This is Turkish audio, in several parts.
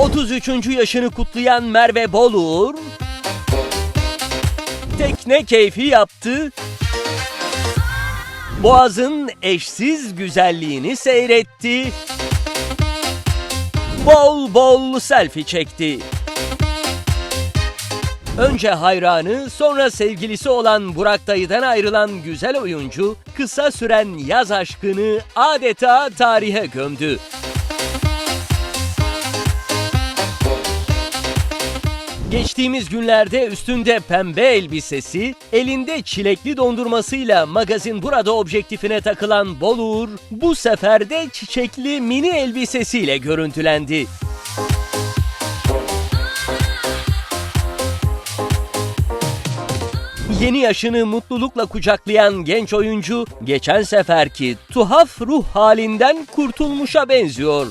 33. yaşını kutlayan Merve Boluğur tekne keyfi yaptı. Boğaz'ın eşsiz güzelliğini seyretti. Bol bol selfie çekti. Önce hayranı, sonra sevgilisi olan Burak Dayı'dan ayrılan güzel oyuncu, kısa süren yaz aşkını adeta tarihe gömdü. Geçtiğimiz günlerde üstünde pembe elbisesi, elinde çilekli dondurmasıyla magazin burada objektifine takılan Boluğur, bu sefer de çiçekli mini elbisesiyle görüntülendi. Yeni yaşını mutlulukla kucaklayan genç oyuncu, geçen seferki tuhaf ruh halinden kurtulmuşa benziyor.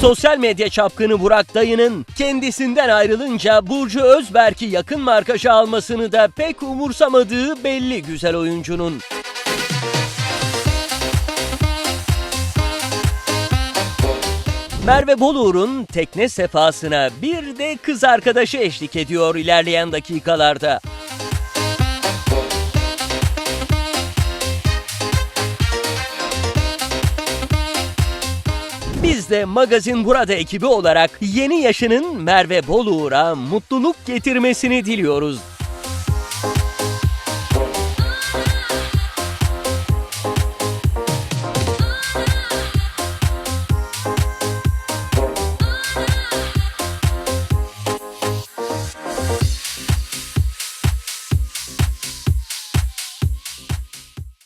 Sosyal medya çapkını Burak Dayı'nın kendisinden ayrılınca Burcu Özberk'i yakın markaja almasını da pek umursamadığı belli güzel oyuncunun. Merve Boluğur'un tekne sefasına bir de kız arkadaşı eşlik ediyor ilerleyen dakikalarda. Biz de Magazin Burada ekibi olarak yeni yaşının Merve Boluğur'a mutluluk getirmesini diliyoruz.